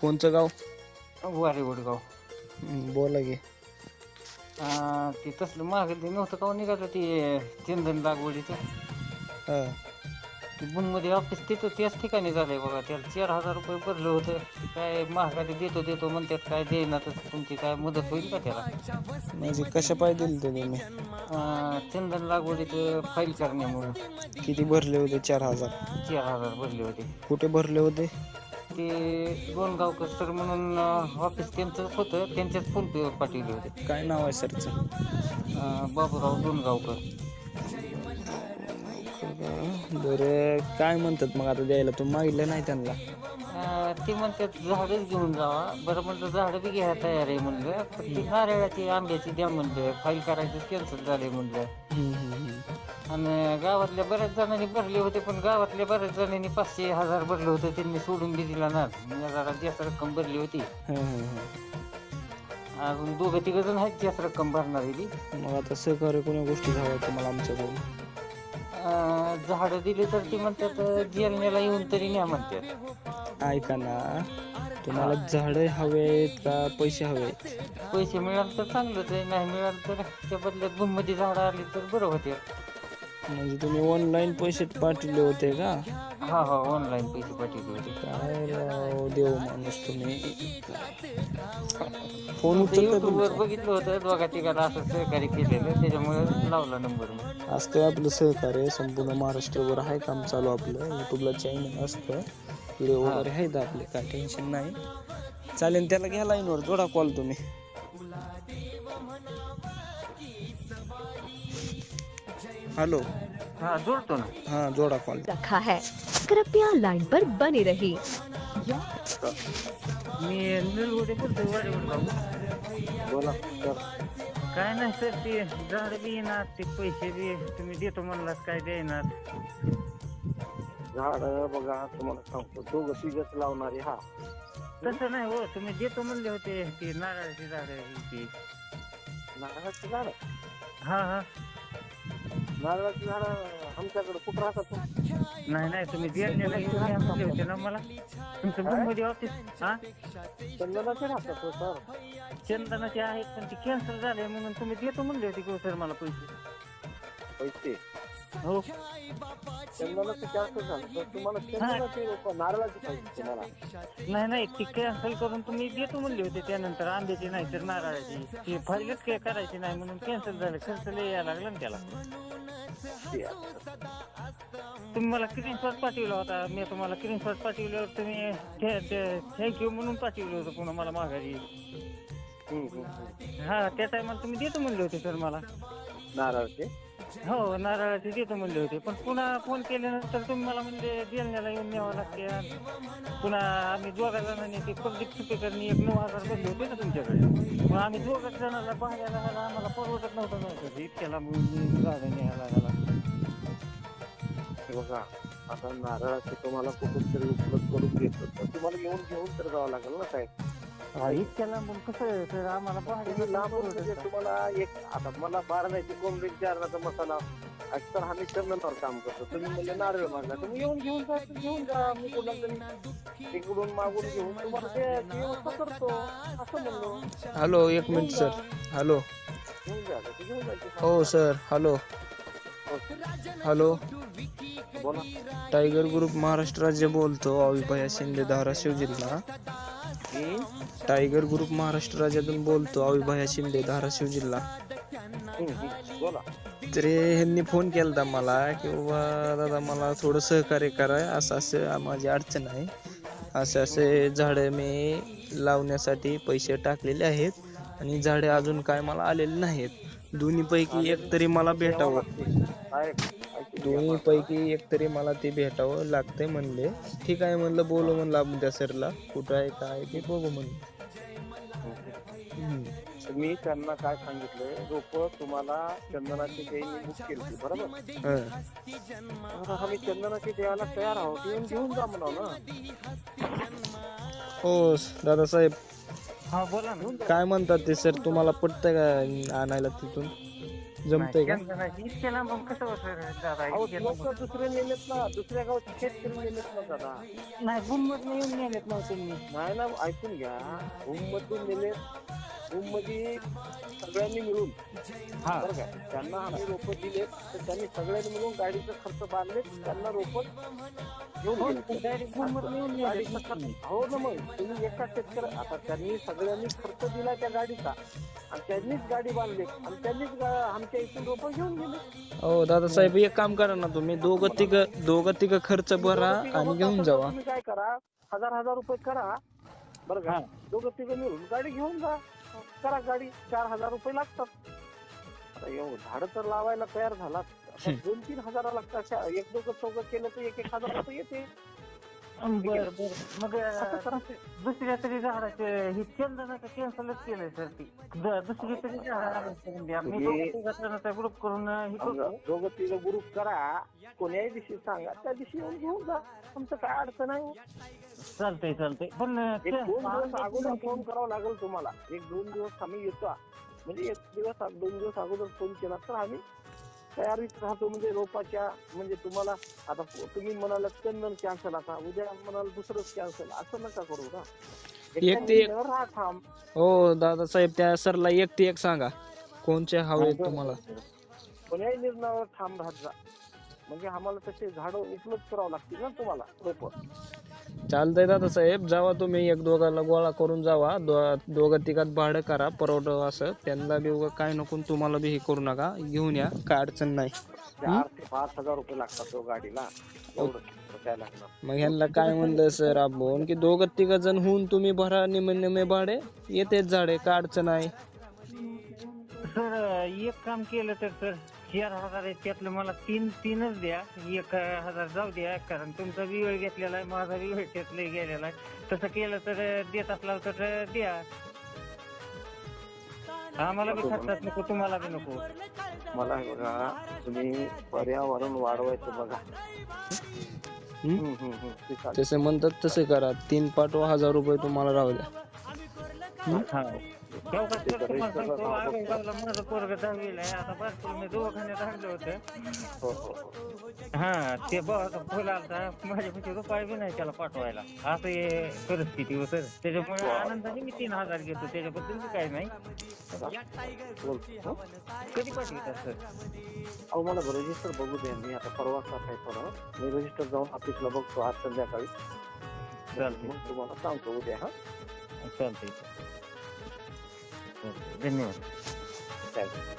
कोणचं गाव? वारे वडगाव. हम्म, बोला की. अं, ते तसलं मागे ते नव्हतं का हो निघालं ते चंदन लागवडीचं? हा. ते मध्ये ऑफिस तिथं त्याच ठिकाणी झालंय बघा त्याला चार हजार रुपये भरलं होतं. काय महागारी देतो देतो म्हणतात काय देईना तर तुमची काय मदत होईल का त्याला? म्हणजे कशा पाय दिले ते तुम्ही? अं, चंदन लागवडीचं फाईल करण्यामुळं. किती भरले होते? चार हजार. चार हजार भरले होते. कुठे भरले होते? ते दोन गावकर सर म्हणून ऑफिस त्यांचं होतं त्यांच्याच फोन पेवर पाठवले होते. काय नाव आहे सरचं? अं, बाबूराव दोन बरं काय म्हणतात मग आता द्यायला? तू मागितलं नाही त्यांना. अं, ते म्हणतात झाडच घेऊन जावा. बरं म्हणलं झाडं बी घ्यायला तयार आहे म्हणलं. पण ती नारळाची आंब्याची द्या म्हणलं. फाईल करायचं कॅन्सल झालंय म्हणलं. हम्म, हम्म, हम्म. आणि गावातल्या बऱ्याच जणांनी भरले होते पण गावातल्या बऱ्याच जणांनी पाचशे हजार भरले होते त्यांनी सोडून बी दिला ना मी जरा जास्त रक्कम भरली होती. हा, हा, हा. अजून दोघं तिघ जण आहेत जास्त रक्कम भरणारी बी मग आता सहकार्य कोण्या गोष्टी हवं तुम्हाला आमच्याकडून? अं, झाडं दिली तर ती म्हणतात जेलण्याला येऊन तरी न्या म्हणतात. ऐका ना तुम्हाला झाडं हवे आहेत का पैसे हवे आहेत? पैसे मिळाले तर चांगलंच आहे नाही मिळालं तर त्या बदल्यात मध्ये झाडं आली तर बरं होते. म्हणजे तुम्ही ऑनलाईन पैसे पाठवले होते का? हा हा ऑनलाईन पैसे पाठवले होते. काय राव देव माणूस तुम्ही. फोन उचलता युट्यूबवर बघितलं होतं दोघा तिघाला असं सहकार्य केलेलं त्याच्यामुळे लावला नंबर मी असतं आपलं सहकार्य संपूर्ण महाराष्ट्रभर आहे काम चालू आपलं. युट्यूबला चॅनल असतं व्हिडिओ वगैरे आहेत आपले काय टेन्शन नाही. चालेल त्याला घ्या लाईनवर जोडा कॉल तुम्ही. हॅलो. हा जोडतो ना. हा जोडा कॉल रखा है। कृपया लाइन पर बने रहिए मी नलवडे बोलतोय वाडेवर भाऊ. बोला काय नाही सर ते झाड बी येणार ते पैसे बी तुम्ही देतो म्हणलात काय देणार झाड बघा तुम्हाला सांगतो दोघं तिघच लावणारे हा. तसं नाही हो तुम्ही देतो म्हणले होते ते नारळाची झाड ती नारळाची झाड? हा हा. नारळाची झाड आमच्याकडे कुठं राहतात? नाही नाही तुम्ही देण्याला घेऊन या म्हणले होते ना मला. तुमचं मुंबईमध्ये ऑफिस हा? चंदनाचे राहतात हो सर. चंदनाचे आहेत पण ते कॅन्सल झाले म्हणून तुम्ही देतो म्हणले होते की सर मला पैसे. पैसे? हो. चंदनाचे जास्त झालं तर तुम्हाला चंदनाचे नको, नारळाचे पाहिजे तुम्हाला. नाही नाही ती कॅन्सल करून तुम्ही देतो म्हणले होते त्यानंतर आंब्याची नाही तर नारळाची. ती फाईलच काय करायची नाही म्हणून कॅन्सल झालं कॅन्सल यायला लागलं ना त्याला. तुम्ही मला स्क्रीनशॉट पाठवला होता. मी तुम्हाला स्क्रीनशॉट पाठवल्यावर तुम्ही थँक्यू म्हणून पाठवलं होतं पुन्हा मला माघारी. हा त्या टायमाला तुम्ही देतो म्हणले होते सर मला. नारळाचे हो नारळाचे देतो म्हणले होते. पण पुन्हा फोन केल्यानंतर तुम्ही मला म्हणजे जेलण्याला येऊन न्यावं लागते. पुन्हा आम्ही दोघा जणांनी ते पब्लिक सुपेकरनी एक नऊ हजार बसले होते ना तुमच्याकडे. मग आम्ही दोघा जणांना पाहायला जायला आम्हाला परवडत नव्हतं नव्हतं इतक्याला गाड्या न्यायला लागला. बघा आता नारळाचे तुम्हाला कुठून तरी उपलब्ध करून देत. तर तुम्हाला येऊन घेऊन तर जावं लागेल ना साहेब? इतक्याला मग कसं आहे? सर आम्हाला तुम्ही लांबून म्हणजे तुम्हाला एक आता मला बारण्याची कोंबडी चारण्याचा मसाला. तर आम्ही चंदनावर काम करतो. तुम्ही म्हणजे नारळ मागला तुम्ही येऊन घेऊन जा घेऊन जा. मी कुणाला तरी तिकडून मागून घेऊन तुम्हाला द्यायची व्यवस्था करतो. असं म्हणलो. हॅलो एक मिनिट सर हॅलो घेऊन जा ते घेऊन जायचे हो सर हॅलो हॅलो बोला. टायगर ग्रुप महाराष्ट्र राज्य बोलतो. अविभया शिंदे धाराशिव जिल्हा. टायगर ग्रुप महाराष्ट्र राज्यातून बोलतो अविभया शिंदे धाराशिव जिल्हा. बोला. तर ह्यांनी फोन केलता मला की बाबा दादा मला थोडं सहकार्य करा असं असं माझी अडचण आहे. असे असे झाडं मी लावण्यासाठी पैसे टाकलेले आहेत आणि झाडे अजून काय मला आलेले नाहीत. दोन्ही पैकी एक तरी मला भेटावं. साहेब ऐकून घ्या दोन्ही माझं. पैकी एक तरी मला ते भेटावं लागतंय म्हणले. ठीक आहे म्हणलं बोलू म्हणलं आपण त्या सरला. कुठं आहे काय ते बघू म्हणलं. तर मी त्यांना काय सांगितलंय रोप तुम्हाला चंदनाची द्यायला बुक केली बरोबर? हं. तर आम्ही चंदनाची द्यायला तयार आहोत येऊन घेऊन जा म्हणा ना. हो दादासाहेब. हा बोला ना. काय म्हणतात ते सर तुम्हाला पटतंय का आणायला तिथून? जमतंय का? इतक्या लांब कसं होतं दादा? इतक्या लोक लांब? दुसरे नेलेत ना. दुसऱ्या गावचे शेतकरी नेलेत ना दादा. नाही गुंमत येऊन नेलेत नव्हते मी. नाही ना ऐकून घ्या. मधून नेलेत. मध्ये सगळ्यांनी मिळून. हा. बरं का? त्यांना आम्ही रोपं दिलेत. तर त्यांनी सगळ्यांनी मिळून गाडीचा खर्च बांधले त्यांना रोपं घेऊन हो, गेले. गाडीचा खर्च. हो ना मग. तुम्ही एका शेतकरी आता त्यांनी सगळ्यांनी खर्च दिला त्या गाडीचा. आणि त्यांनीच गाडी बांधली आणि त्यांनीच गा- आमच्या इथून रोपं घेऊन गेले. हो दादासाहेब एक काम करा ना तुम्ही. दोघं तिघ दोघं तिघ खर्च भरा दोघं तिघं आणि होत घेऊन असेल तर जावा. तुम्ही काय करा? हजार हजार रुपये करा. बरं का. दोघं तिघं मिळून गाडी घेऊन जा. करा गाडी चार हजार रुपये लागतात. आता एवढं झाडं तर लावायला तयार झाला. दोन तीन हजारा लागतात एक दोघं चौघं केलं तर एक एक हजार रुपये येते. बर बर मग. दुसऱ्या तरी झाडाचे हे का कॅन्सलच केलंय सर ती द- दुसरी तरी झाड ग्रुप करून हे करतो दोघं तिघं ग्रुप करा कोण्याही दिवशी सांगा त्या दिवशी येऊन घेऊन जा तुमचं काय अडचण आहे हो? चालतंय चालतंय पण एक ते- दोन दिवस अगोदर फोन करावा लागेल तुम्हाला एक दोन दिवस आम्ही येतो म्हणजे एक दिवस दोन दिवस अगोदर फोन केला तर आम्ही तयारीत राहतो म्हणजे रोपाच्या म्हणजे तुम्हाला आता तुम्ही म्हणाला चंदन कॅन्सल आता उद्या म्हणाल दुसरंच कॅन्सल असं नका करू ना. एक ते एक- हो दादासाहेब त्या सरला एक ते एक सांगा कोणचे हवे तुम्हाला? कोण्याही निर्णयावर ठाम राहत जा. म्हणजे आम्हाला तसे झाडं उपलब्ध करावं लागतील ना तुम्हाला रोप. चालतंय दादासाहेब जावा तुम्ही एक दोघाला गोळा करून जावा. दो- दोघं तिघात भाडं करा परवड असं. त्यांना बी उगा काय नको तुम्हाला बी हे करू नका. घेऊन या काय अडचण नाही. चार ते पाच हजार रुपये लागतात तो गाडीला. एवढं काय लागणार? मग ह्यांना काय म्हणलं सर आपण की दोघं तिघ जण होऊन तुम्ही भरा निमे निमे भाडे. येतेच झाडे काय अडचण आहे सर एक काम केलं तर सर. चार हजार आहे त्यातलं मला तीन तीनच द्या एक हजार जाऊ द्या कारण तुमचा बी वेळ घेतलेला आहे माझा बी वेळ त्यातलं गेलेला आहे तसं केलं तर देत असला तर द्या आम्हाला बी खर्चात नको तुम्हाला बी नको मला हे बघा तुम्ही पर्यावरण वाढवायचं बघा हम्म? हम्म, हम्म, हम्म. ते चालेल. तसे म्हणतात तसे करा तीन पाठवा हजार रुपये तुम्हाला राहू द्या हा माझं पोरग दहावीला आहे आता बारकुल मी दवाखान्यात आणलं होतं हो हो हो ते फुल आलता माझ्यापाशी रुपये बी नाही त्याला पाठवायला असं हे परिस्थिती होत त्याच्यामुळे आनंदाने मी तीन हजार घेतो त्याच्याबद्दल काही नाही? कधी पाठवतात सर अहो मला रजिस्टर बघू द्या. मी आता परवा आहे थोडं मी रजिस्टर जाऊन ऑफिसला बघतो आज संध्याकाळी. चालतंय. मग तुम्हाला सांगतो उद्या हा? चालतंय. चालतंय. धन्यवाद थँक्यू